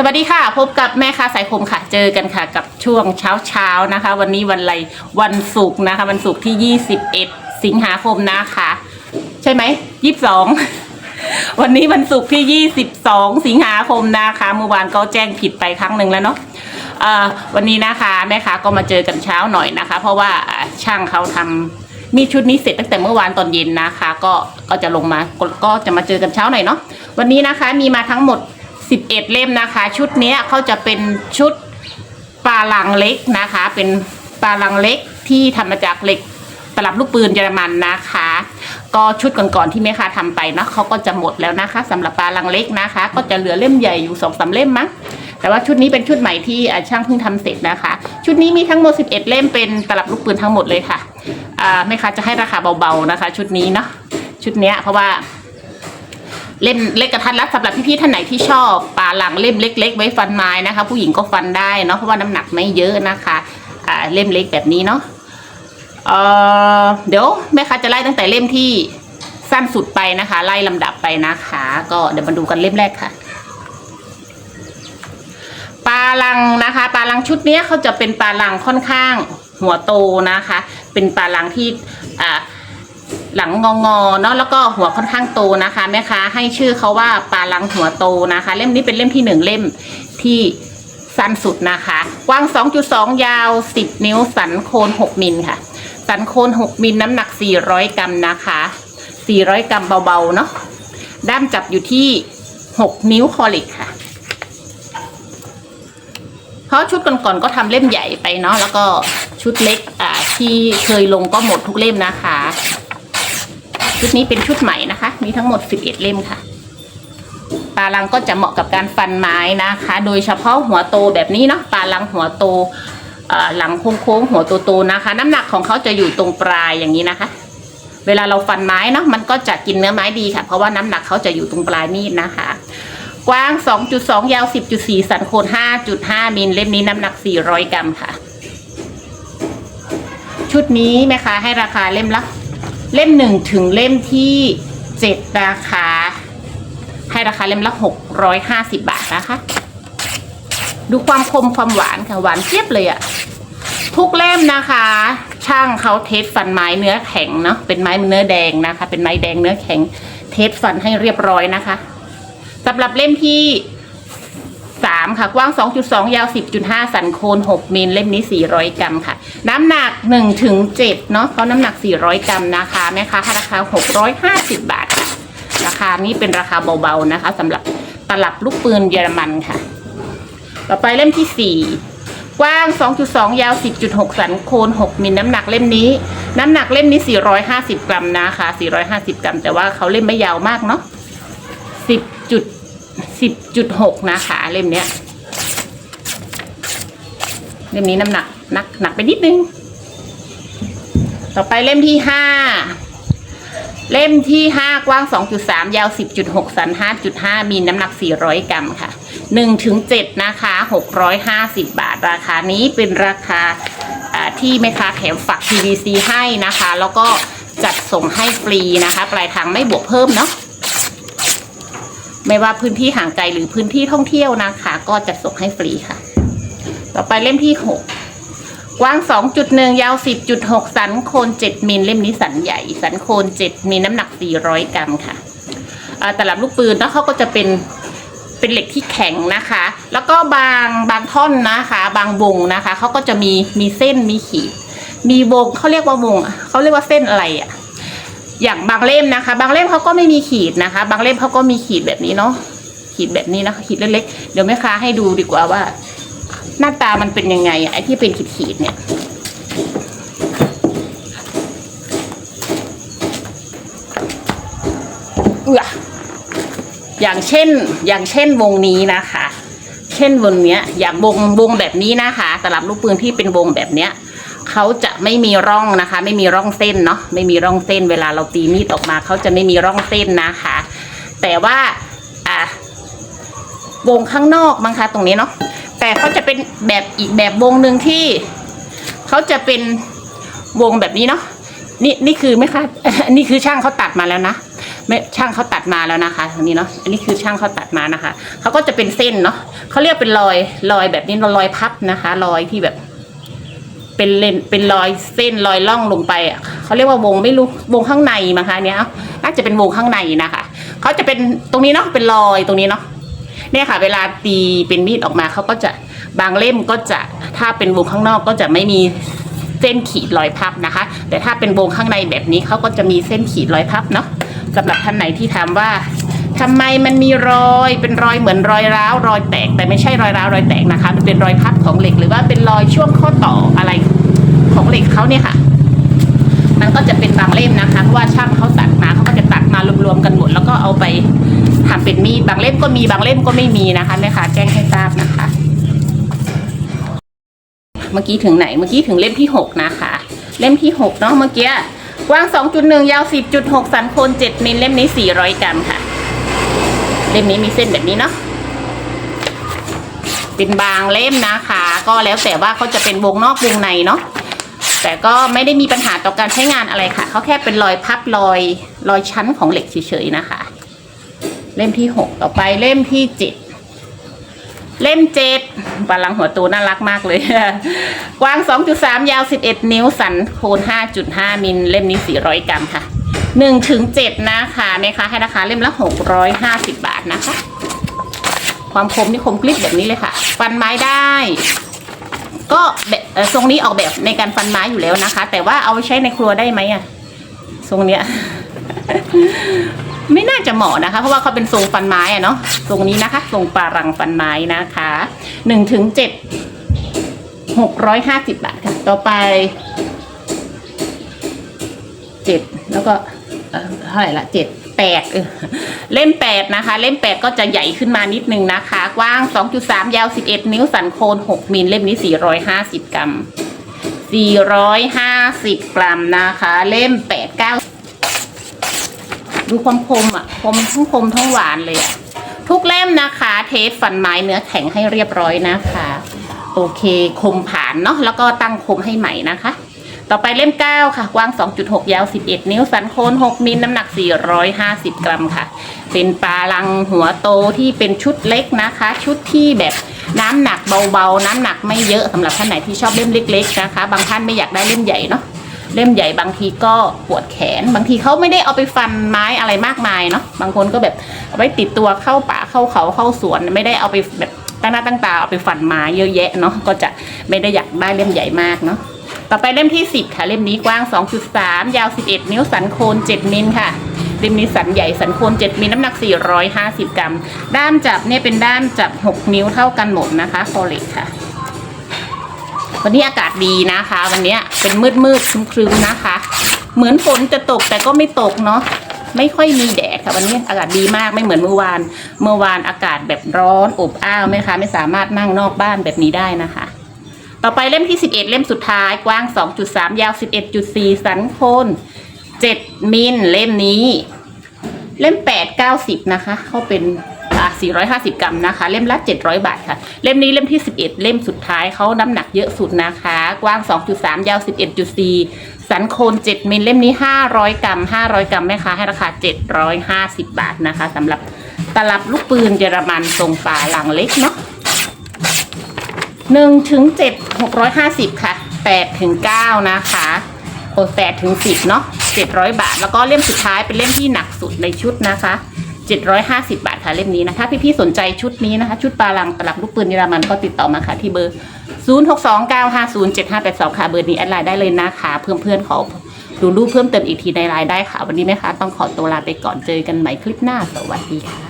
สวัสดีค่ะ พบกับแม่ค้าสายคมค่ะ เจอกันค่ะ กับช่วงเช้าเช้านะคะ วันนี้วันอะไรวันศุกร์นะคะ วันศุกร์ที่ 21 สิงหาคมนะคะ ใช่ไหมยี่สิบสองวันนี้วันศุกร์ที่ 22 สิงหาคมนะคะ เมื่อวานก็แจ้งผิดไปครั้งหนึ่งแล้วเนาะวันนี้นะคะแม่ค้าก็มาเจอกันเช้าหน่อยนะคะ เพราะว่าช่างเขาทำมีชุดนี้เสร็จตั้งแต่เมื่อวานตอนเย็นนะคะ ก็ก็จะลงมากก็จะมาเจอกันเช้าหน่อยเนาะวันนี้นะคะมีมาทั้งหมด 11 เล่มนะคะ ชุดนี้เขาจะเป็นชุดปลาลังเล็กนะคะ เป็นปลาลังเล็กที่ทำมาจากเหล็กตลับลูกปืนเยอรมันนะคะ ก็ชุดก่อนๆที่แม่ค้าทำไปเนาะเขาก็จะหมดแล้วนะคะสำหรับปลาลังเล็กนะคะ ก็จะเหลือเล่มใหญ่อยู่สองสามเล่มมั้งแต่ว่าชุดนี้เป็นชุดใหม่ที่ช่างเพิ่งทำเสร็จนะคะ ชุดนี้มีทั้งหมด 11 เล่มเป็นตลับลูกปืนทั้งหมดเลยค่ะแม่ค้าจะให้ราคาเบาๆนะคะ ชุดนี้เนาะชุดเนี้ยเพราะว่า เล่มเล็กกระทัดรัดสำหรับพี่ๆท่านไหนที่ชอบปลาหลังเล่มเล็ก ๆ ไว้ฟันไม้นะคะ ผู้หญิงก็ฟันได้เนาะเพราะว่าน้ำหนักไม่เยอะนะคะอ่าเล่มเล็กแบบนี้เนาะเออเดี๋ยวแม่ค้าจะไล่ตั้งแต่เล่มที่สั้นสุดไปนะคะ ไล่ลำดับไปนะคะ ก็เดี๋ยวมาดูกันเล่มแรกค่ะปลาลังนะคะปลาลังชุดเนี้ยเขาจะเป็นปลาลังค่อนข้างหัวโตนะคะ เป็นปลาลังที่อ่า หลังงองอๆเนาะแล้วก็หัวค่อนข้างโตนะคะแม่ค้าให้ชื่อเขาว่าปลาลังหัวโตนะคะ เล่มนี้เป็นเล่มที่หนึ่งเล่มที่สั้นสุดนะคะ กว้าง 2.2 ยาว 10 นิ้วสันโคน6มิลค่ะ สันโคน6มิลน้ำหนัก 400 กรัมนะคะ 400 กรัมเบาๆเนาะด้ามจับอยู่ที่ 6 นิ้วคอลิกค่ะ เพราะชุดก่อนๆก็ทำเล่มใหญ่ไปเนาะแล้วก็ชุดเล็กอ่าที่เคยลงก็หมดทุกเล่มนะคะ ชุดนี้เป็นชุดใหม่นะคะ มีทั้งหมด 11 เล่มค่ะ ปลาลังก็จะเหมาะกับการฟันไม้นะคะ โดยเฉพาะหัวโตแบบนี้เนาะปลาลังหัวโตหลังโค้งๆหัวโตๆนะคะ น้ำหนักของเขาจะอยู่ตรงปลายอย่างนี้นะคะ เวลาเราฟันไม้เนาะมันก็จะกินเนื้อไม้ดีค่ะ เพราะว่าน้ำหนักเขาจะอยู่ตรงปลายมีดนะคะ กว้าง 2.2 ยาว 10.4 สันโคน5.5 มิลเล่มนี้น้ำหนัก 400 กรัมค่ะ ชุดนี้แม่ค้าให้ราคาเล่มละ เล่มหนึ่งถึงเล่มที่เจ็ดราคาให้ราคาเล่มละหกร้อยห้าสิบบาทนะคะ ดูความคมความหวานค่ะหวานเจี๊ยบเลยอะทุกเล่มนะคะ ช่างเขาเทสฟันไม้เนื้อแข็งเนาะเป็นไม้เนื้อแดงนะคะ เป็นไม้แดงเนื้อแข็ง เทสฟันให้เรียบร้อยนะคะสำหรับเล่มที่ สามค่ะ กว้าง 2.2 ยาว 10.5 สันโคน6มิลเล่มนี้ 400 กรัมค่ะ น้ำหนัก1ถึง7เนาะเขาน้ำหนัก 400 กรัมนะคะแม่ค้าราคา 650 บาทค่ะ ราคานี้เป็นราคาเบาๆนะคะสำหรับตลับลูกปืนเยอรมันค่ะ ต่อไปเล่มที่ 4 กว้าง 2.2 ยาว 10.6 สันโคน 6 มิลน้ำหนักเล่มนี้ น้ำหนักเล่มนี้ 450 กรัมนะคะ 450 กรัม แต่ว่าเขาเล่มไม่ยาวมากเนาะ10 10จุด10.6นะคะเล่มเนี้ยเล่มนี้น้ำหนักหนักหนักไปนิดนึง ต่อไปเล่มที่ห้าเล่มที่ห้ากว้าง2.3ยาว10.6สัน5.5มีน้ำหนัก400กรัมค่ะ1ถึง7นะคะ650บบาทราคานี้เป็นราคาอ่าที่แม่ค้าแถมฝัก PVC ให้นะคะ แล้วก็จัดส่งให้ฟรีนะคะ ปลายทางไม่บวกเพิ่มเนาะ ไม่ว่าพื้นที่ห่างไกลหรือพื้นที่ท่องเที่ยวนะคะ ก็จะส่งให้ฟรีค่ะ ต่อไปเล่มที่6กกว้าง 2.1 ยาว 10.6 สันโคน 7 มิล เล่มนี้สันใหญ่ สันโคน 7 มีน้ำหนัก 400 กรัมค่ะอ่าตลับลูกปืนแล้วเขาก็จะเป็นเป็นเหล็กที่แข็งนะคะ แล้วก็บางบางท่อนนะคะ บางวงนะคะ เขาก็จะมีมีเส้นมีขีด มีวงเขาเรียกว่าวงเขาเรียกว่าเส้นอะไรอะ อย่างบางเล่มนะคะ บางเล่มเขาก็ไม่มีขีดนะคะ บางเล่มเขาก็มีขีดแบบนี้เนาะขีดแบบนี้นะคะขีดเล็กๆเดี๋ยวแม่ค้าให้ดูดีกว่าว่า หน้าตามันเป็นยังไงไอ้ที่เป็นขีดๆเนี่ยเอืออย่างเช่นอย่างเช่นวงนี้นะคะ เช่นวงเนี้ย อย่างวงวงแบบนี้นะคะสลับลูกปืนที่เป็นวงแบบเนี้ย เขาจะไม่มีร่องนะคะ ไม่มีร่องเส้นเนาะไม่มีร่องเส้น เวลาเราตีมีดออกมาเขาจะไม่มีร่องเส้นนะคะ แต่ว่าอะวงข้างนอกมั้งคะตรงนี้เนาะแต่เขาจะเป็นแบบอีกแบบวงหนึ่งที่เขาจะเป็นวงแบบนี้เนาะนี่นี่คือไหมคะนี่คือช่างเขาตัดมาแล้วนะไม่ช่างเขาตัดมาแล้วนะคะทางนี้เนาะอันนี้คือช่างเขาตัดมานะคะเขาก็จะเป็นเส้นเนาะเขาเรียกเป็นรอยรอยแบบนี้รอยพับนะคะ รอยที่แบบ เป็นเลนเป็นรอยเส้นรอยล่องลงไปอะเขาเรียกว่าวงไม่รู้วงข้างในมั้งคะเนี้ยน่าจะเป็นวงข้างในนะคะเขาจะเป็นตรงนี้เนาะเป็นรอยตรงนี้เนาะเนี่ยค่ะ เวลาตีเป็นมีดออกมาเขาก็จะบางเล่มก็จะถ้าเป็นวงข้างนอกก็จะไม่มีเส้นขีดรอยพับนะคะ แต่ถ้าเป็นวงข้างในแบบนี้เขาก็จะมีเส้นขีดรอยพับเนาะสำหรับท่านไหนที่ถามว่า ทำไมมันมีรอยเป็นรอยเหมือนรอยร้าวรอยแตก แต่ไม่ใช่รอยร้าวรอยแตกนะคะ มันเป็นรอยพับของเหล็กหรือว่าเป็นรอยช่วงข้อต่ออะไรของเหล็กเขาเนี่ยค่ะ มันก็จะเป็นบางเล่มนะคะเพราะว่าช่างเขาตัดมาเขาก็จะตัดมารวมๆกันหมดแล้วก็เอาไปทำเป็นมีดบางเล่มก็มีบางเล่มก็ไม่มีนะคะแม่ค้าแจ้งให้ทราบนะคะ เมื่อกี้ถึงไหนเมื่อกี้ถึงเล่มที่หกนะคะ เล่มที่หกเนาะเมื่อกี้กว้าง 2.1 ยาว 10.6 สันโคน 7มิลเล่มนี้ 400 กรัมค่ะ เล่มนี้มีเส้นแบบนี้เนาะเป็นบางเล่มนะคะ ก็แล้วแต่ว่าเขาจะเป็นวงนอกวงในเนาะแต่ก็ไม่ได้มีปัญหาต่อการใช้งานอะไรค่ะเขาแค่เป็นรอยพับรอยรอยชั้นของเหล็กเฉยๆนะคะ เล่มที่หกต่อไปเล่มที่เจ็ดเล่มเจ็ดบาลังหัวตูน่ารักมากเลย กว้าง 2.3 ยาว 11 นิ้ว สันโคน5.5 มิล เล่มนี้ 400 กรัมค่ะ 1ถึง7นะคะแม่ค้าให้ราคาเล่มละ650บบาทนะคะ ความคมนี่คมกริบแบบนี้เลยค่ะ ฟันไม้ได้ ก็แบบเออทรงนี้ออกแบบในการฟันไม้อยู่แล้วนะคะ แต่ว่าเอาไปใช้ในครัวได้ไหมอะทรงเนี้ย ไม่น่าจะเหมาะนะคะ เพราะว่าเขาเป็นทรงฟันไม้อะเนาะทรงนี้นะคะทรงปารังฟันไม้นะคะหนึ่งถึงเจ็ดหกร้อยห้าสิบบาทค่ะ ต่อไปเจ็ดแล้วก็ เท่าไหร่ละเจ็ดแปดเล่มแปดนะคะ เล่มแปดก็จะใหญ่ขึ้นมานิดนึงนะคะ กว้างสองจุดสามยาวสิบเอ็ดนิ้วสันโคนหกมิลเล่มนี้สี่ร้อยห้าสิบกรัมสี่ร้อยห้าสิบกรัมนะคะ เล่มแปดเก้าดูความคมอะคมทั้งคมทั้งหวานเลยอะทุกเล่มนะคะ เทสฟันไม้เนื้อแข็งให้เรียบร้อยนะคะ โอเคคมผ่านเนาะแล้วก็ตั้งคมให้ใหม่นะคะ ต่อไปเล่ม 9 ค่ะ กว้าง 2.6 ยาว 11 นิ้ว สันโคน6 มิลน้ำหนัก 450 กรัมค่ะ เป็นปลาลังหัวโตที่เป็นชุดเล็กนะคะ ชุดที่แบบน้ำหนักเบาๆ น้ำหนักไม่เยอะสำหรับท่านไหนที่ชอบเล่มเล็ก ๆ นะคะ บางท่านไม่อยากได้เล่มใหญ่เนาะเล่มใหญ่บางทีก็ปวดแขน บางทีเขาไม่ได้เอาไปฟันไม้อะไรมากมายเนาะบางคนก็แบบเอาไว้ติดตัวเข้าป่าเข้าเขาเข้าสวนไม่ได้เอาไปแบบตั้งหน้าตั้งตาเอาไปฟันไม้เยอะแยะเนาะก็จะไม่ได้อยากได้เล่มใหญ่มากเนาะ ต่อไปเล่มที่ 10 ค่ะ เล่มนี้กว้าง 2.3 ยาว 11 นิ้วสันโคน 7 มิลค่ะเล่มนี้สันใหญ่สันโคน7มิลน้ำหนัก 450 กรัม ด้ามจับเนี่ยเป็นด้ามจับ 6 นิ้วเท่ากันหมดนะคะโคเล็กค่ะ วันนี้อากาศดีนะคะ วันนี้เป็นมืดมืดครึ้มๆนะคะ เหมือนฝนจะตกแต่ก็ไม่ตกเนาะไม่ค่อยมีแดดค่ะวันนี้อากาศดีมากไม่เหมือนเมื่อวาน เมื่อวานอากาศแบบร้อนอบอ้าวไหมคะ ไม่สามารถนั่งนอกบ้านแบบนี้ได้นะคะ ต่อไปเล่มที่ 11 เล่มสุดท้ายกว้าง 2.3 ยาว 11.4 สันโคน7 มิลเล่มนี้ เล่ม 8 90 นะคะ เขาเป็นอะ450 กรัมนะคะ เล่มละ 700 บาทค่ะ เล่มนี้เล่มที่ 11 เล่มสุดท้ายเขาน้ำหนักเยอะสุดนะคะ กว้าง 2.3 ยาว 11.4 สันโคน 7 มิลเล่มนี้ 500 กรัม 500 กรัมแม่ค้าให้ราคา 750 บาทนะคะสำหรับตลับลูกปืนเยอรมันทรงฝาหลังเล็กเนาะ หนึ่งถึงเจ็ดหกร้อยห้าสิบค่ะแปดถึงเก้านะคะโอ้แปดถึงสิบเนาะเจ็ดร้อยบาท แล้วก็เล่มสุดท้ายเป็นเล่มที่หนักสุดในชุดนะคะเจ็ดร้อยห้าสิบาทค่ะเล่มนี้นะถ้าพี่ๆสนใจชุดนี้นะคะ ชุดปลาลังตลับลูกปืนเยอรมันก็ติดต่อมาค่ะที่เบอร์ศูนย์หกสองเก้าห้าศูนย์เจ็ดห้าแปดสองค่ะเบอร์นี้แอดไลน์ได้เลยนะคะเพื่อนเพื่อนๆขอดูรูปเพิ่มเติมอีกทีในไลน์ได้ค่ะ วันนี้แม่ค้าต้องขอตัวลาไปก่อนเจอกันใหม่คลิปหน้าสวัสดีค่ะ